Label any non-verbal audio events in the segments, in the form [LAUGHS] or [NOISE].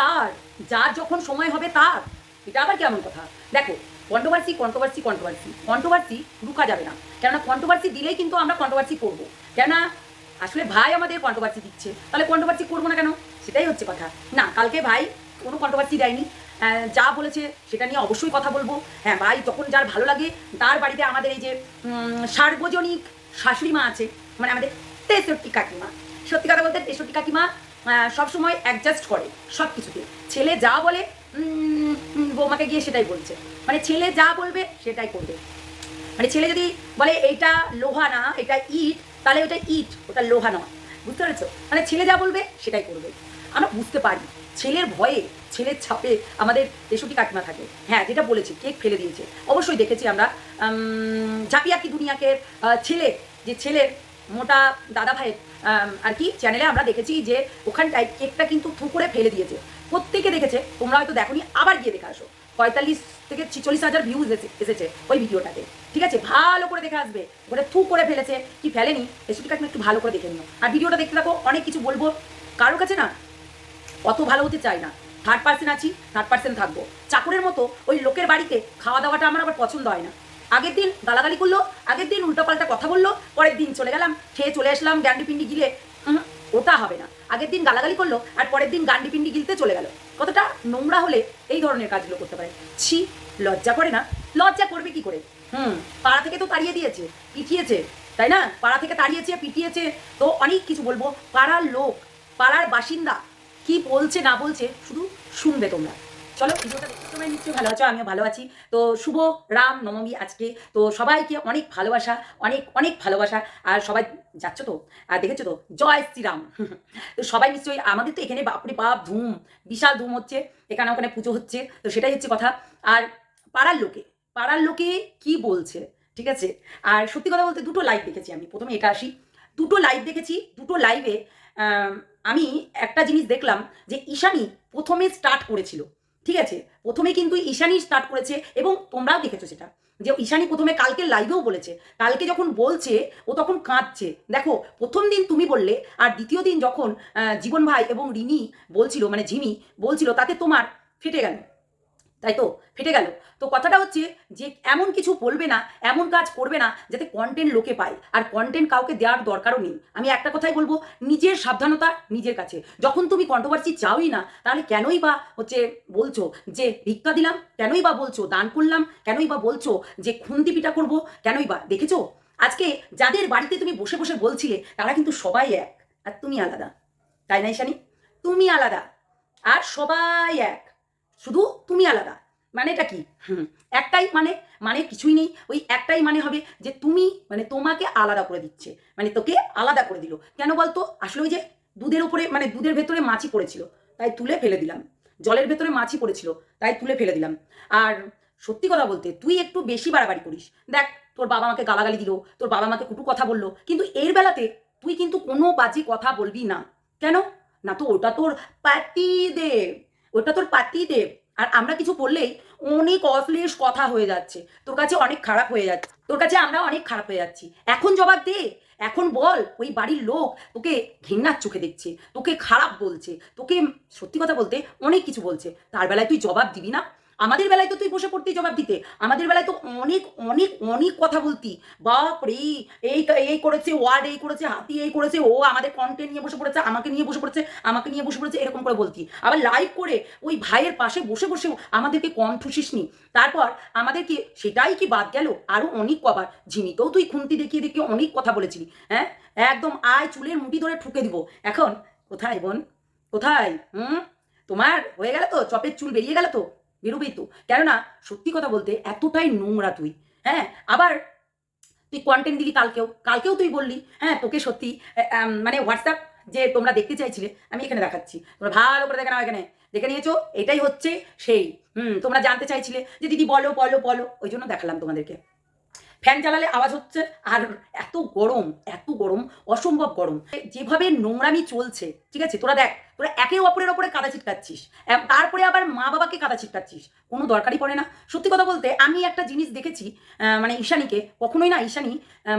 কার যার যখন সময় হবে তার। এটা আবার কেমন কথা? দেখো কন্ট্রোভার্সি কন্ট্রোভার্সি কন্ট্রোভার্সি কন্ট্রোভার্সি রুখা যাবে না। কেননা কন্ট্রোভার্সি দিলেই কিন্তু আমরা কন্ট্রোভার্সি করব। কেননা আসলে ভাই আমাদের কন্ট্রোভার্সি দিচ্ছে। তাহলে কন্ট্রোভার্সি করব না কেন? সেটাই হচ্ছে কথা। না কালকে ভাই কোনো কন্ট্রোভার্সি দেয়নি। আহ, যা বলেছে সেটা নিয়ে অবশ্যই কথা বলব। হ্যাঁ ভাই যখন যার ভালো লাগে তার বাড়িতে আমাদের এই যে সার্বজনিক শাশুড়ি মা আছে মানে আমাদের তেষট্টি কাকিমা। সত্যি কথা বলতে তেষট্টি কাকিমা সবসময় অ্যাডজাস্ট করে সব কিছুতে ছেলে যা বলে বৌমাকে গিয়ে সেটাই বলছে। মানে ছেলে যা বলবে, সেটাই করবে। মানে ছেলে যদি বলে, এইটা লোহা না, এটা ইট, তাহলে ওটা ইট, ওটা লোহা নয়। বুঝতে পেরেছ? মানে ছেলে যা বলবে, সেটাই করবে। আমরা বুঝতে পারি, ছেলের ভয়ে, ছেলের ছাপে আমাদের তেষট্টি কাকিমা থাকে। হ্যাঁ যেটা বলেছি, কেক ফেলে দিয়েছে। অবশ্যই দেখেছি আমরা ঝাপিয়াকি দুনিয়াকে ছেলে, যে ছেলের মোটা দাদা ভাইয়ের আর কি চ্যানেলে আমরা দেখেছি যে ওখানটায় কেকটা কিন্তু থু করে ফেলে দিয়েছে। প্রত্যেকে দেখেছে, তোমরা হয়তো দেখোনি, আবার গিয়ে দেখে আসো। পঁয়তাল্লিশ থেকে ছিচল্লিশ হাজার ভিউজ এসেছে ওই ভিডিওটাতে। ঠিক আছে? ভালো করে দেখে আসবে। ওখানে থু করে ফেলেছে, কি ফেলেনি এসবটি তুমি একটু ভালো করে দেখে নিও। আর ভিডিওটা দেখতে থাকো, অনেক কিছু বলব। কারোর কাছে না, অত ভালো হতে চাই না। থার্ড পার্সেন্ট আছি থার্ড পার্সেন্ট থাকব। চাকরের মতো ওই লোকের বাড়িতে খাওয়া দাওয়াটা আমার আবার পছন্দ হয় না। আগের দিন গালাগালি করল, আগের দিন উল্টোপাল্টা কথা বলল, পরের দিন চলে গেলাম, খেয়ে চলে আসলাম গ্যান্ডি পিন্ডি গিলে। ওটা হবে না। আগের দিন গালাগালি করল, আর পরের দিন গান্ডি পিন্ডি গিলতে চলে গেল। কতটা নোংরা হলে এই ধরনের কাজগুলো করতে পারে। ছি, লজ্জা করে না। লজ্জা করবে কি করে? হুম, পাড়া থেকে তো তাড়িয়ে দিয়েছে, পিটিয়েছে, তাই না? পাড়া থেকে তাড়িয়েছে, পিটিয়েছে। তো অনেক কিছু বলব। পাড়ার লোক, পাড়ার বাসিন্দা, কি বলছে না বলছে শুধু শুনবে তোমরা। চলো, ভিডিওটা দেখতে তোমরা নিশ্চয়ই ভালো আছো, আমিও ভালো আছি। তো শুভ রাম নবমী আজকে। তো সবাইকে অনেক ভালোবাসা, অনেক অনেক ভালোবাসা। আর সবাই যাচ্ছ তো? আর দেখেছ তো? জয় শ্রীরাম। [LAUGHS] তো সবাই নিশ্চয়ই, আমাদের তো এখানে বাপরে বাপ, ধুম, বিশাল ধুম হচ্ছে। এখানে ওখানে পুজো হচ্ছে। তো সেটাই হচ্ছে কথা। আর পাড়ার লোকে পাড়ার লোকে কি বলছে? ঠিক আছে? আর সত্যি কথা বলতে দুটো লাইভ দেখেছি আমি। প্রথমে এটা আসি। দুটো লাইভ দেখেছি, দুটো লাইভে আমি একটা জিনিস দেখলাম যে ঈশানী প্রথমে স্টার্ট করেছিল। ঠিক আছে? প্রথমে কিন্তু ঈশানি স্টার্ট করেছে এবং তোমরাও দেখেছ সেটা, যে ঈশানি প্রথমে কালকে লাইভেও বলেছে। কালকে যখন বলছে, ও তখন কাঁদছে। দেখো, প্রথম দিন তুমি বললে, আর দ্বিতীয় দিন যখন জীবন ভাই এবং রিনি বলছিল মানে ঝিমি বলছিল, তাতে তোমার ফেটে গেল। তাই তো? ফেটে গেল। তো কথাটা হচ্ছে যে এমন কিছু বলবে না, এমন কাজ করবে না যাতে কন্টেন্ট লোকে পায়। আর কন্টেন্ট কাউকে দেওয়ার দরকারও নেই। আমি একটা কথাই বলব, নিজের সাবধানতা নিজের কাছে। যখন তুমি কন্ট্রোভার্সি চাওই না, তাহলে কেনই বা হচ্ছে বলছো যে ভিক্ষা দিলাম, কেনই বা বলছো দান করলাম, কেনই বা বলছো যে খুন্তি পিঠা করব, কেনই বা? দেখেছ? আজকে যাদের বাড়িতে তুমি বসে বসে বলছিলে, তারা কিন্তু সবাই এক। আর তুমি আলাদা। তাই না ঈশানি? তুমি আলাদা। আর সবাই এক। শুধু তুমি আলাদা। মানে এটা কি একটাই মানে মানে কিছুই নেই। ওই একটাই মানে হবে যে তুমি মানে তোমাকে আলাদা করে দিচ্ছে। মানে তোকে আলাদা করে দিল। কেন বলতো? আসলে ওই যে দুধের উপরে মানে দুধের ভেতরে মাছি পড়েছিল। তাই তুলে ফেলে দিলাম। জলের ভেতরে মাছি পড়েছিল। তাই তুলে ফেলে দিলাম। আর সত্যি কথা বলতে, তুই একটু বেশি বাড়াবাড়ি করিস। দেখ, তোর বাবা আমাকে গালাগালি দিল, তোর বাবা আমাকে কুটু কথা বলল। কিন্তু এর বেলাতে তুই কিন্তু কোনো বাজে কথা বলবি না। কেন? না তো ওটা তোর পাতিদেব ওটা তোর পাতি দেব আর আমরা কিছু বললেই অনেক অশ্লেষ কথা হয়ে যাচ্ছে। তোর কাছে অনেক খারাপ হয়ে যাচ্ছে। তোর কাছে আমরা অনেক খারাপ হয়ে যাচ্ছি। এখন জবাব দে। এখন বল, ওই বাড়ির লোক তোকে ঘৃণার চোখে দেখছে, তোকে খারাপ বলছে, তোকে সত্যি কথা বলতে অনেক কিছু বলছে। তার বেলায় তুই জবাব দিবি না? আমাদের বেলায় তো তুই বসে পড়তি জবাব দিতে। আমাদের বেলায় তো অনেক অনেক অনেক কথা বলতি। বাপ রে, এই এই করেছে, ওয়ার্ড এই করেছে, হাতি এই করেছে, ও আমাদের কন্টেন্ট নিয়ে বসে পড়েছে, আমাকে নিয়ে বসে পড়েছে, আমাকে নিয়ে বসে পড়েছে, এরকম করে বলতি। আবার লাইভ করে ওই ভাইয়ের পাশে বসে বসে আমাদেরকে কম ঠুসিসনি। তারপর আমাদেরকে সেটাই কি বাদ গেল? আরও অনেক কবার। ঝিমিকেও তুই খুন্তি দেখিয়ে দেখিয়ে অনেক কথা বলেছিলি হ্যাঁ? একদম আয় চুলের মুঠি ধরে ঠুকে দিব। এখন কোথায় বোন? কোথায়? হুম? তোমার হয়ে গেল তো? চপের চুল বেরিয়ে গেল তো? বেরোবেই তো। কেননা, সত্যি কথা বলতে এতটাই নোংরা তুই। হ্যাঁ আবার তুই কন্টেন্ট দিলি কালকেও। কালকেও তুই বললি হ্যাঁ তোকে সত্যি মানে হোয়াটসঅ্যাপ যে তোমরা দেখতে চাইছিলে, আমি এখানে দেখাচ্ছি। তোমরা ভালো করে দেখে নাও এখানে। দেখে নিয়েছো? এটাই হচ্ছে সেই। হুম, তোমরা জানতে চাইছিলে যে, দিদি, বলো বলো বলো। ওই জন্য দেখালাম তোমাদেরকে। ফ্যান চালালে আওয়াজ হচ্ছে, আর এত গরম এত গরম, অসম্ভব গরম। যেভাবে নোংরামি চলছে, ঠিক আছে, তোরা দেখ, তোরা একে অপরের ওপরে কাদা ছিটকাচ্ছিস তারপরে আবার মা বাবাকে কাদা ছিটকাচ্ছিস, কোনো দরকারই পড়ে না। সত্যি কথা বলতে, আমি একটা জিনিস দেখেছি মানে ঈশানীকে, কখনোই না ঈশানী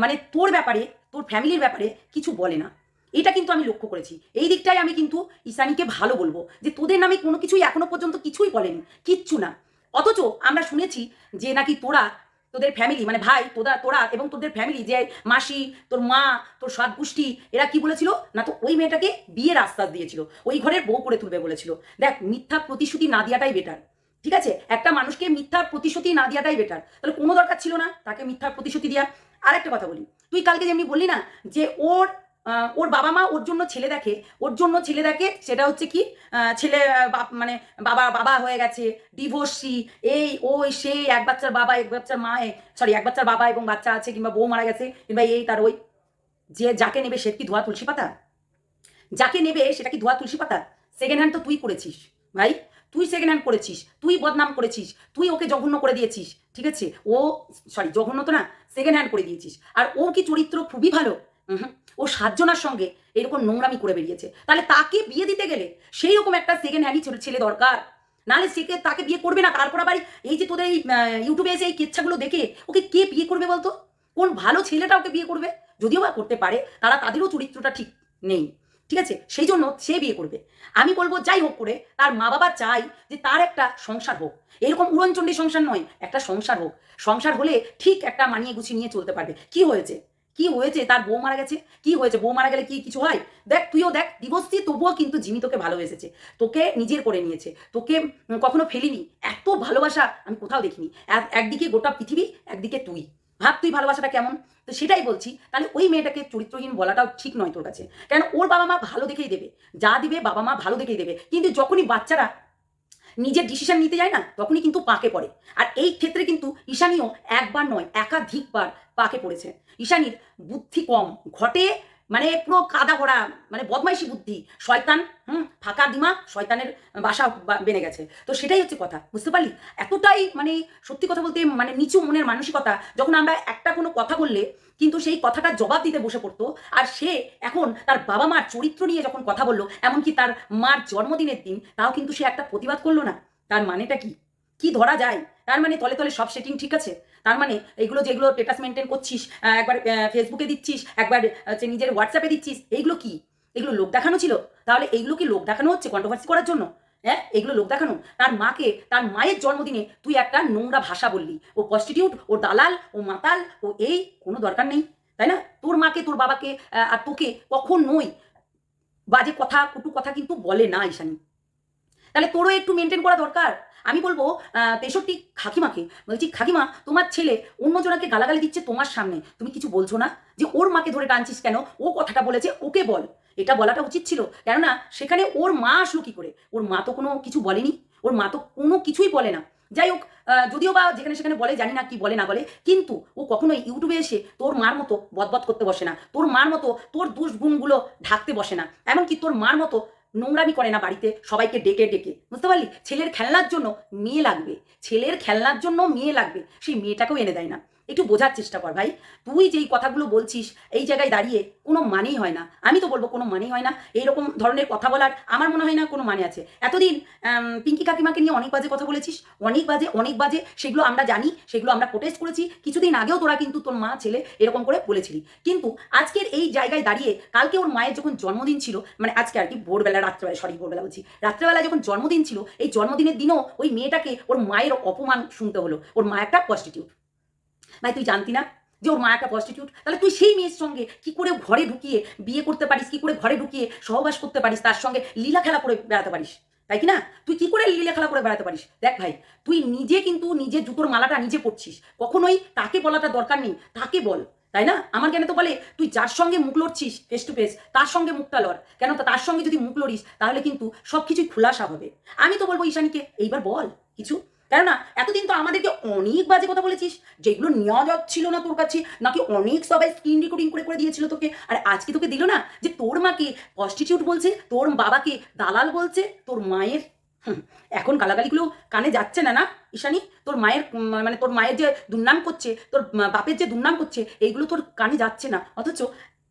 মানে তোর ব্যাপারে, তোর ফ্যামিলির ব্যাপারে কিছু বলে না। এটা কিন্তু আমি লক্ষ্য করেছি। এই দিকটাই আমি কিন্তু ঈশানীকে ভালো বলব, যে তোদের নামে কোনো কিছুই এখনও পর্যন্ত কিছুই বলেনি, কিচ্ছু না। অথচ আমরা শুনেছি যে নাকি তোরা তোদের ফ্যামিলি মানে ভাই তোরা তোরা এবং তোদের ফ্যামিলি যে মাসি, তোর মা, তোর সাত গোষ্ঠী, এরা কি বলেছিল? না তো ওই মেয়েটাকে বিয়ের আশ্বাস দিয়েছিল। ওই ঘরের বউ করে তুলবে বলেছিল। দেখ, মিথ্যা প্রতিশ্রুতি না দেওয়াটাই বেটার ঠিক আছে? একটা মানুষকে মিথ্যার প্রতিশ্রুতি না দেওয়াটাই বেটার তাহলে কোনো দরকার ছিল না তাকে মিথ্যার প্রতিশ্রুতি দেওয়া আর একটা কথা বলি, তুই কালকে যেমনি বললি না যে ওর ওর বাবা মা ওর জন্য ছেলে দেখে ওর জন্য ছেলে দেখে সেটা হচ্ছে কি ছেলে মানে বাবা বাবা হয়ে গেছে ডিভোর্সি এই ওই সেই এক বাচ্চার বাবা এক বাচ্চার মা সরি এক বাচ্চার বাবা এবং বাচ্চা আছে কিংবা বউ মারা গেছে কিংবা এই তার ওই যে যাকে নেবে সে কি ধোয়া তুলসী পাতা? যাকে নেবে সেটা কি ধোয়া তুলসী পাতা? সেকেন্ড হ্যান্ড তো তুই করেছিস ভাই তুই সেকেন্ড হ্যান্ড করেছিস তুই বদনাম করেছিস তুই ওকে জঘন্য করে দিয়েছিস ঠিক আছে? ও সরি জঘন্য তো না সেকেন্ড হ্যান্ড করে দিয়েছিস। আর ওর কি চরিত্র খুবই ভালো উহুম, ও সাতজনার সঙ্গে এরকম নোংরামি করে বেরিয়েছে। তাহলে তাকে বিয়ে দিতে গেলে সেই রকম একটা সেকেন্ড হ্যান্ডই ছেলে দরকার। নাহলে সে তাকে বিয়ে করবে না, তারপর আবার এই যে তোদের এই ইউটিউবে এসে এই কেচ্ছাগুলো দেখে ওকে কে বিয়ে করবে বলতো? কোন ভালো ছেলেটা ওকে বিয়ে করবে? যদিও বা করতে পারে, তারা তাদেরও চরিত্রটা ঠিক নেই। ঠিক আছে? সেই জন্য সে বিয়ে করবে। আমি বলব যাই হোক করে, তার মা বাবা চাই যে তার একটা সংসার হোক। এরকম উড়নচণ্ডী সংসার নয়, একটা সংসার হোক। সংসার হলে ঠিক একটা মানিয়ে গুছিয়ে নিয়ে চলতে পারবে। কি হয়েছে? কি হয়েছে? তার বউ মারা গেছে? কি হয়েছে? বউ মারা গেলে কি কিছু হয়? দেখ, তুইও দেখ দিবসী তবুও কিন্তু জিমি তোকে ভালোবেসেছে তোকে নিজের করে নিয়েছে। তোকে কখনো ফেলিনি। এত ভালোবাসা আমি কোথাও দেখিনি। একদিকে গোটা পৃথিবী, একদিকে তুই। ভাব তুই ভালোবাসাটা কেমন? তো সেটাই বলছি। তাহলে ওই মেয়েটাকে চরিত্রহীন বলাটাও ঠিক নয় তোর কাছে। কেন? ওর বাবা মা ভালো দেখেই দেবে। যা দিবে বাবা মা ভালো দেখেই দেবে। কিন্তু যখনই বাচ্চারা নিজের ডিসিশন নিতে যায় না, তখনই কিন্তু পাকে পড়ে। আর এই ক্ষেত্রে কিন্তু ঈশানীও একবার নয়, একাধিকবার পাকে পড়েছে। ঈশানীর বুদ্ধি কম, ঘটে মানে পুরো কাদা ভরা মানে বদমাইশি বুদ্ধি। শয়তান, হুম, ফাঁকা দিমা, শয়তানের বাসা বেড়ে গেছে। তো সেটাই হচ্ছে কথা, বুঝতে পারলি? এতটাই মানে সত্যি কথা বলতে মানে নিচু মনের মানসিকতা, যখন আমরা একটা কোনো কথা বললে কিন্তু সেই কথাটা জবাব দিতে বসে পড়তো, আর সে এখন তার বাবা মার চরিত্র নিয়ে যখন কথা বলল, এমনকি তার মার জন্মদিনের দিন, তাও কিন্তু সে একটা প্রতিবাদ করল না। তার মানেটা কি? কি ধরা যায়? তার মানে তলে তলে সব সেটিং ঠিক আছে? তার মানে এইগুলো যেগুলো স্টেটাস মেনটেন করছিস একবার ফেসবুকে দিচ্ছিস, একবার হচ্ছে নিজের হোয়াটসঅ্যাপে দিচ্ছিস, এইগুলো কি? এগুলো লোক দেখানো ছিল? তাহলে এইগুলো কি লোক দেখানো হচ্ছে কন্ট্রোভার্সি করার জন্য? হ্যাঁ এগুলো লোক দেখানো। তার মাকে, তার মায়ের জন্মদিনে তুই একটা নোংরা ভাষা বললি। ও প্রস্টিটিউট ও দালাল, ও মাতাল, ও এই, কোনো দরকার নেই। তাই না? তোর মাকে, তোর বাবাকে আর তোকে কখন নই বাজে কথা, কটু কথা কিন্তু বলে না ঈশানী। তাহলে তোরও একটু মেনটেন করা দরকার। আমি বলব তেষট্টি খাকিমাকে বলছি খাকিমা তোমার ছেলে অন্যজনাকে গালাগালি দিচ্ছে তোমার সামনে। তুমি কিছু বলছো না? যে ওর মাকে ধরে টানছিস কেন? ও কথাটা বলেছে, ওকে বল। এটা বলাটা উচিত ছিল। কেননা, সেখানে ওর মা আসলো কি করে? ওর মা তো কোনো কিছু বলেনি। ওর মা তো কোনো কিছুই বলে না। যাই হোক যদিও বা যেখানে সেখানে বলে, জানি না কি বলে, না বলে, কিন্তু ও কখনোই ইউটিউবে এসে তোর মার মতো বদবদ করতে বসে না। তোর মার মতো তোর দুষ্গুণগুলো ঢাকতে বসে না। এমনকি তোর মার মতো নোংরামি করে না বাড়িতে, সবাইকে ডেকে ডেকে। বুঝতে পারলি? ছেলের খেলনার জন্য মেয়ে লাগবে। ছেলের খেলনার জন্য মেয়ে লাগবে। সেই মেয়েটাকেও এনে দেয় না। একটু বোঝার চেষ্টা কর ভাই। তুই যেই কথাগুলো বলছিস, এই জায়গায় দাঁড়িয়ে কোনো মানেই হয় না। আমি তো বলব কোনো মানেই হয় না। এইরকম ধরনের কথা বলার আমার মনে হয় না কোনো মানে আছে। এতদিন পিঙ্কি কাকিমাকে নিয়ে অনেক বাজে কথা বলেছিস, অনেক বাজে অনেক বাজে, সেগুলো আমরা জানি, সেগুলো আমরা প্রোটেস্ট করেছি। কিছুদিন আগেও তোরা কিন্তু তোর মা, ছেলে এরকম করে বলেছিলি। কিন্তু আজকের এই জায়গায় দাঁড়িয়ে কালকে ওর মায়ের যখন জন্মদিন ছিল মানে আজকে আর কি ভোরবেলা, রাত্রেবেলা, সরি, ভোরবেলা বলছি, রাত্রেবেলা যখন জন্মদিন ছিল, এই জন্মদিনের দিনও ওই মেয়েটাকে ওর মায়ের অপমান শুনতে হলো। ওর মা একটা প্রস্টিটিউট ভাই তুই জানতি না যে ওর মা একটা প্রস্টিটিউট তাহলে তুই সেই মেয়ের সঙ্গে কি করে ঘরে ঢুকিয়ে বিয়ে করতে পারিস, কি করে ঘরে ঢুকিয়ে সহবাস করতে পারিস, তার সঙ্গে লীলা খেলা করে বেড়াতে পারিস? তাই কি না? তুই কি করে লীলা খেলা করে বেড়াতে পারিস? দেখ ভাই, তুই নিজে কিন্তু নিজের জুতোর মালাটা নিজে পড়ছিস কখনোই তাকে বলাটা দরকার নেই, তাকে বল। তাই না? আমার কেন তো বলে, তুই যার সঙ্গে মুখ লড়ছিস ফেস টু ফেস তার সঙ্গে মুখটা লড়। কেন তার সঙ্গে যদি মুখ লড়িস, তাহলে কিন্তু সব কিছুই খোলাসা হবে। আমি তো বলব ঈশানীকে, এইবার বল, কিছু? কেননা, এতদিন তো আমাদেরকে অনেক বাজে কথা বলেছিস, যেগুলো নেওয়া যাচ্ছিল না তোর কাছে, নাকি অনেক সবাই স্ক্রিন রেকর্ডিং করে করে দিয়েছিল তোকে। আর আজকে তোকে দিল না যে তোর মাকে প্রস্টিটিউট বলছে, তোর বাবাকে দালাল বলছে, তোর মায়ের এখন গালাগালিগুলো কানে যাচ্ছে না না, ঈশানি? তোর মায়ের মানে তোর মায়ের যে দুর্নাম করছে, তোর বাপের যে দুর্নাম করছে, এইগুলো তোর কানে যাচ্ছে না। অথচ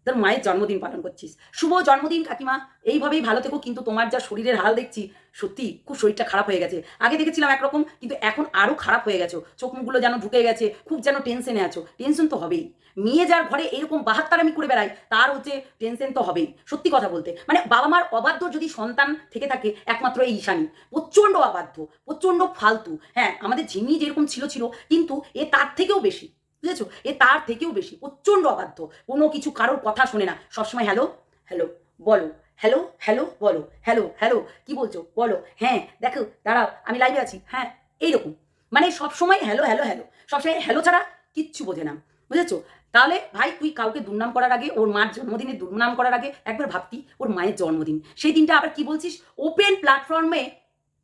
তোর মায়ের জন্মদিন পালন করছিস। শুভ জন্মদিন, কাকিমা। এইভাবেই ভালো থেকো, কিন্তু তোমার যা শরীরের হাল দেখছি সত্যি খুব শরীরটা খারাপ হয়ে গেছে। আগে দেখেছিলাম একরকম, কিন্তু এখন আরও খারাপ হয়ে গেছো। চোখ মুখগুলো যেন ঢুকে গেছে, খুব যেন টেনশনে আছো। টেনশন তো হবেই। মেয়ে যার ঘরে এরকম বাহাত্তারামি করে বেড়ায় তার হচ্ছে টেনশন তো হবেই, সত্যি কথা বলতে। মানে বাবা মার অবাধ্য যদি সন্তান থেকে থাকে, একমাত্র এই ঈশানী। প্রচণ্ড অবাধ্য, প্রচণ্ড ফালতু। হ্যাঁ আমাদের ঝিমি যেরকম ছিল ছিল, কিন্তু এ তার থেকেও বেশি। বুঝেছ? এ তার থেকেও বেশি, প্রচণ্ড অবাধ্য। কোনো কিছু কারোর কথা শোনে না। সবসময় হ্যালো হ্যালো বলো। হ্যালো হ্যালো বলো। হ্যালো হ্যালো কি বলছো? বলো। হ্যাঁ দেখো, দাঁড়াও, আমি লাইভে আছি। হ্যাঁ এইরকম। মানে সবসময় হ্যালো হ্যালো হ্যালো সবসময় হ্যালো ছাড়া কিচ্ছু বোঝে না। বুঝেছ? তাহলে ভাই, তুই কাউকে দুর্নাম করার আগে, ওর মার জন্মদিনে দুর্নাম করার আগে একবার ভাবতি ওর মায়ের জন্মদিন। সেই দিনটা আবার কি বলছিস? ওপেন প্ল্যাটফর্মে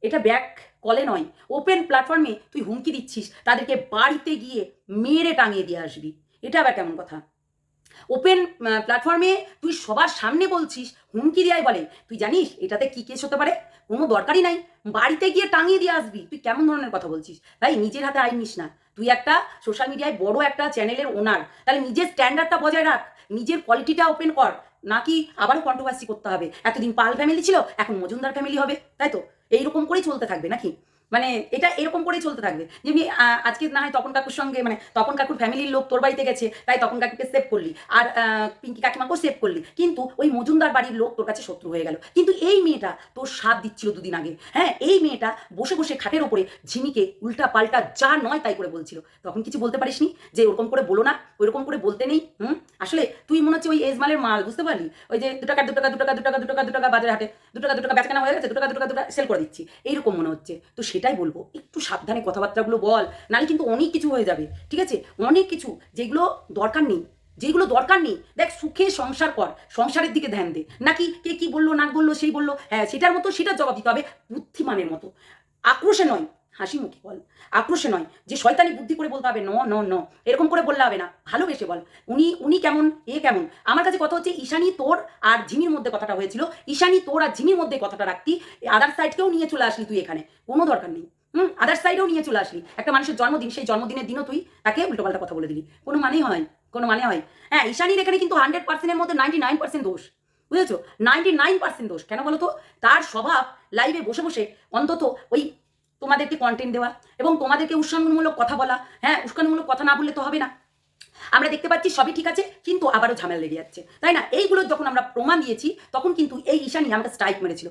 এটা ব্যাক কলে নয়। ওপেন প্ল্যাটফর্মে তুই হুমকি দিচ্ছিস, তাদেরকে বাড়িতে গিয়ে মেরে টাঙিয়ে দিয়ে আসবি। এটা আবার কেমন কথা? ওপেন প্ল্যাটফর্মে তুই সবার সামনে বলছিস, হুমকি দেয় বলে। তুই জানিস, এটাতে কি কেস হতে পারে? কোনো দরকারই নাই। বাড়িতে গিয়ে টাঙিয়ে দিয়ে আসবি। তুই কেমন ধরনের কথা বলছিস? ভাই, নিজের হাতে আইন নিস না। তুই একটা সোশ্যাল মিডিয়ায় বড় একটা চ্যানেলের ওনার তাহলে নিজের স্ট্যান্ডার্ডটা বজায় রাখ। নিজের কোয়ালিটিটা ওপেন কর। নাকি আবারও কন্ট্রোভার্সি করতে হবে? এতদিন পাল ফ্যামিলি ছিল, এখন মজুমদার ফ্যামিলি হবে। তাই তো? এইরকম করেই চলতে থাকবে নাকি? মানে এটা এরকম করেই চলতে থাকবে। যেমনি আজকে না হয় তপন কাকুর সঙ্গে মানে তপন কাকুর ফ্যামিলির লোক তোর বাড়িতে গেছে, তাই তপন কাকুকে সেভ করলি। আর পিঙ্কি কাকিমাকেও সেভ করলি। কিন্তু ওই মজুমদার বাড়ির লোক তোর কাছে শত্রু হয়ে গেল। কিন্তু এই মেয়েটা তোর সাথ দিচ্ছিল দুদিন আগে। হ্যাঁ এই মেয়েটা বসে বসে খাটের ওপরে ঝিমিকে উল্টা পাল্টা যা নয় তাই করে বলছিল। তখন কিছু বলতে পারিসনি? যে ওরকম করে বলো না, ওইরকম করে বলতে নেই, হুম? আসলে তুই মনে হচ্ছে ওই এজমালের মাল, বুঝতে পারলি? ওই যে দু টাকা দু টাকা দু টাকা দু টাকা দু টাকা দু টাকা বাজারে হাটে দু টাকা দু টাকা বেচাকেনা হয়ে গেছে দু টাকা দু টাকা দু সেল করে দিচ্ছি। এইরকম মনে হচ্ছে। তো সেটাই বলব। একটু সাবধানে কথাবার্তাগুলো বল, নাহলে কিন্তু অনেক কিছু হয়ে যাবে, ঠিক আছে? অনেক কিছু, যেগুলো দরকার নেই, যেগুলো দরকার নেই, দেখ সুখে সংসার কর, সংসারের দিকে ধ্যান দে। নাকি কে কি বলল, না বলল, সেই বলল হ্যাঁ সেটার মতো সেটার জবাব দিতে হবে বুদ্ধিমানের মতো। আক্রোশে নয় হাসি মুখে বল। আক্রোশে নয়, যে শয়তানি বুদ্ধি করে বলতে হবে, ন ন ন। এরকম করে বললে হবে না। ভালোবেসে বল। উনি উনি কেমন, এ কেমন? আমার কাছে কথা হচ্ছে, ঈশানী তোর আর ঝিমির মধ্যে কথাটা হয়েছিল। ঈশানী তোর আর ঝিমির মধ্যে কথাটা রাখতি। আদার সাইডকেও নিয়ে চলে আসলি তুই এখানে। কোনো দরকার নেই। হুম আদার সাইডেও নিয়ে চলে আসলি। একটা মানুষের জন্মদিন, সেই জন্মদিনের দিনও তুই তাকে উল্টোপাল্টা কথা বলে দিলি। কোনো মানেই হয়, কোনো মানে হয়। হ্যাঁ ঈশানীর এখানে কিন্তু হান্ড্রেড পার্সেন্টের মধ্যে নাইনটি নাইন পার্সেন্ট দোষ। বুঝেছ? নাইনটি নাইন পার্সেন্ট দোষ। কেন বলো তো তার স্বভাব লাইভে বসে বসে অন্তত ওই তোমাদেরকে কন্টেন্ট দেওয়া এবং তোমাদেরকে উস্কানিমূলক কথা বলা। হ্যাঁ উস্কানিমূলক কথা না বললে তো হবে না। আমরা দেখতে পাচ্ছি সবই ঠিক আছে, কিন্তু আবারও ঝামেলা লেগে যাচ্ছে। তাই না? এইগুলো যখন আমরা প্রমাণ দিয়েছি, তখন কিন্তু এই ঈশানি আমাকে স্ট্রাইক মেরেছিল।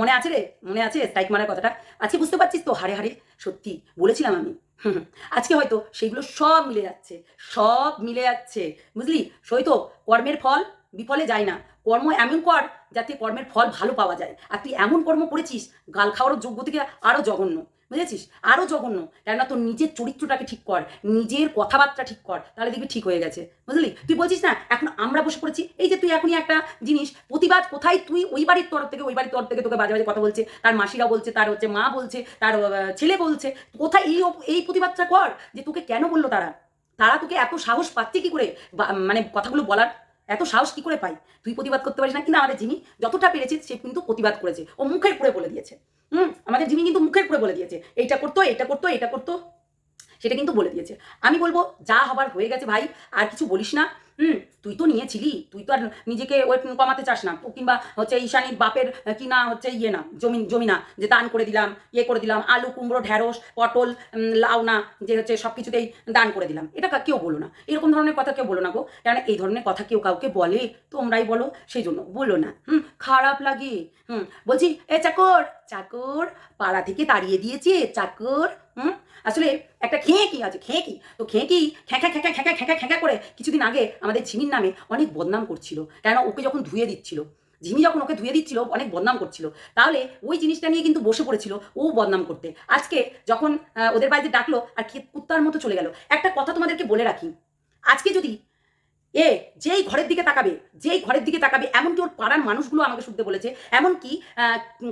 মনে আছে রে? মনে আছে স্ট্রাইক মারার কথাটা? আজকে বুঝতে পারছিস তো? হারে হারে। সত্যি, বলেছিলাম আমি। আজকে হয়তো সেইগুলো সব মিলে যাচ্ছে, সব মিলে যাচ্ছে। বুঝলি? সই তো, কর্মের ফল। বিফলে যায় না। কর্ম এমন কর যাতে কর্মের ফল ভালো পাওয়া যায়। আর তুই এমন কর্ম করেছিস, গাল খাওয়ার যোগ্য থেকে আরও জঘন্য। বুঝেছিস? আরও জঘন্য। কেননা তোর নিজের চরিত্রটাকে ঠিক কর, নিজের কথাবার্তা ঠিক কর, তাহলে দেখবি ঠিক হয়ে গেছে। বুঝলি? তুই বলছিস না, এখন আমরা বসে পড়েছি, এই যে তুই এখনই একটা জিনিস, প্রতিবাদ কোথায় তুই ওই বাড়ির তরফ থেকে, ওই বাড়ির তরফ থেকে তোকে বাজে বাজে কথা বলছে, তার মাসিরা বলছে, তার হচ্ছে মা বলছে, তার ছেলে বলছে, কোথায় এই এই প্রতিবাদটা কর যে তোকে কেন বলল তারা? তারা তোকে এত সাহস পাচ্ছে কি করে? মানে কথাগুলো বলার এত সাহস কি করে পাই? তুই প্রতিবাদ করতে পারিস না কিন্তু আমাদের জিমি? যতটা পেরেছে সে কিন্তু প্রতিবাদ করেছে। ও মুখের পুরে বলে দিয়েছে। হুম, আমাদের জিমি কিন্তু মুখের পুরে বলে দিয়েছে। এইটা করতো এটা করতো এটা করতো। সেটা কিন্তু বলে দিয়েছে। আমি বলব, যা হবার হয়ে গেছে ভাই, আর কিছু বলিস না। হুম, তুই তো নিয়েছিলি, তুই তো আর নিজেকে ওয়েট কমাতে চাস না। কিংবা হচ্ছে ঈশানীর বাপের কি না হচ্ছে ইয়ে না, জমি জমি না যে দান করে দিলাম ইয়ে করে দিলাম, আলু, কুমড়ো, ঢ্যাঁড়স, পটল লাউ না, যে হচ্ছে সব কিছুতেই দান করে দিলাম। এটা কেউ বলো না। এরকম ধরনের কথা কেউ বলো না গো। কারণ এই ধরনের কথা কেউ কাউকে বলে, তোমরাই বলো সেই জন্য বলো না। হুম, খারাপ লাগে। হুম, বলছি, এ চাকর চাকর, পাড়া থেকে তাড়িয়ে দিয়েছে, চাকর, হুম? আসলে একটা খেঁ কি আছে খেঁ কি তো খেঁ কি খ্যাঁকা খ্যাঁকা খ্যাঁকা খ্যাঁকা করে কিছুদিন আগে আমাদের ঝিমির নামে অনেক বদনাম করছিল। কেন ওকে যখন ধুয়ে দিচ্ছিল, ঝিমি যখন ওকে ধুয়ে দিচ্ছিল, অনেক বদনাম করছিল। তাহলে ওই জিনিসটা নিয়ে কিন্তু বসে পড়েছিল ও বদনাম করতে। আজকে যখন ওদের বাড়িতে ডাকলো, আর কুত্তার মতো চলে গেল। একটা কথা তোমাদেরকে বলে রাখি। আজকে যদি এ, যেই ঘরের দিকে তাকাবে, যেই ঘরের দিকে তাকাবে, এমনকি ওর পাড়ার মানুষগুলো আমাকে শুনতে বলেছে, এমনকি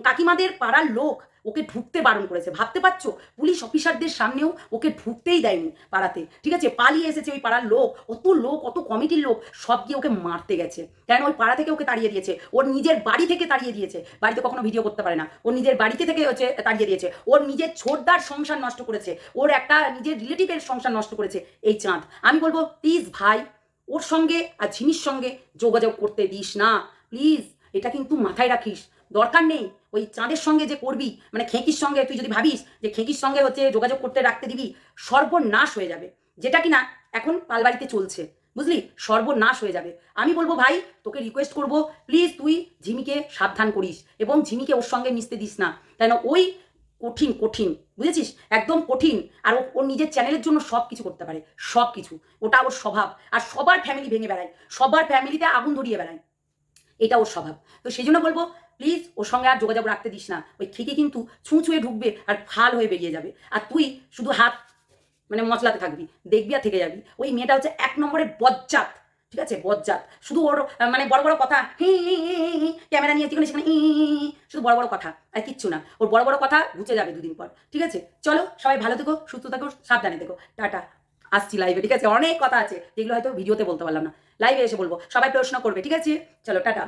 কাকিমাদের পাড়ার লোক ওকে ঢুকতে বারণ করেছে। ভাবতে পারছ? পুলিশ অফিসারদের সামনেও ওকে ঢুকতেই দেয়নি পাড়াতে। ঠিক আছে? পালিয়ে এসেছে ওই পাড়ার লোক অত লোক অত কমিটির লোক, সব গিয়ে ওকে মারতে গেছে। কেন? ওই পাড়া থেকে ওকে তাড়িয়ে দিয়েছে। ওর নিজের বাড়ি থেকে তাড়িয়ে দিয়েছে। বাড়িতে কখনো ভিডিও করতে পারে না। ওর নিজের বাড়িতে থেকে হচ্ছে তাড়িয়ে দিয়েছে। ওর নিজের ছোটদার সংসার নষ্ট করেছে। ওর একটা নিজের রিলেটিভের সংসার নষ্ট করেছে। এই চাঁদ। আমি বলব প্লিজ ভাই ওর সঙ্গে আর ঝিমির সঙ্গে যোগাযোগ করতে দিস না। প্লিজ, এটা কিন্তু মাথায় রাখিস। দরকার নেই ওই চাঁদের সঙ্গে যে করবি মানে খেঁকির সঙ্গে তুই যদি ভাবিস যে খেঁকির সঙ্গে হচ্ছে যোগাযোগ করতে রাখতে দিবি, সর্বনাশ হয়ে যাবে। যেটা কিনা এখন পালবাড়িতে চলছে। বুঝলি? সর্বনাশ হয়ে যাবে। আমি বলব, ভাই, তোকে রিকোয়েস্ট করব। প্লিজ তুই ঝিমিকে সাবধান করিস এবং ঝিমিকে ওর সঙ্গে মিশতে দিস না। কেন ওই কঠিন কঠিন, বুঝেছিস? একদম কঠিন। আর ও নিজের চ্যানেলের জন্য সব কিছু করতে পারে সব কিছু ওটা ওর স্বভাব। আর সবার ফ্যামিলি ভেঙে বেড়ায়। সবার ফ্যামিলিতে আগুন ধরিয়ে বেড়ায়। এটা ওর স্বভাব। তো সেই জন্য বলব প্লিজ ওর সঙ্গে আর যোগাযোগ রাখতে দিস না। ওই খেকে কিন্তু ছুঁ ছুঁয়ে ঢুকবে আর ফাল হয়ে বেরিয়ে যাবে। আর তুই শুধু হাত মানে মশলাতে থাকবি, দেখবি আর থেকে যাবি। ওই মেয়েটা হচ্ছে এক নম্বরের বজ্জাত। ঠিক আছে, বজ্জাত। শুধু ওর মানে বড় বড় কথা ক্যামেরা নিয়ে যেখানে সেখানে শুধু বড় বড় কথা আর কিচ্ছু না। ওর বড় বড় কথা ঘুচে যাবে দুদিন পর, ঠিক আছে? চলো, সবাই ভালো থেকো, সুস্থ থাকো, সাবধানে থেকো। টাটা। আসছি লাইভে ঠিক আছে? অনেক কথা আছে, যেগুলো হয়তো ভিডিওতে বলতে পারলাম না। লাইভে এসে বলব। সবাই প্রশ্ন করবে, ঠিক আছে? চলো, টাটা।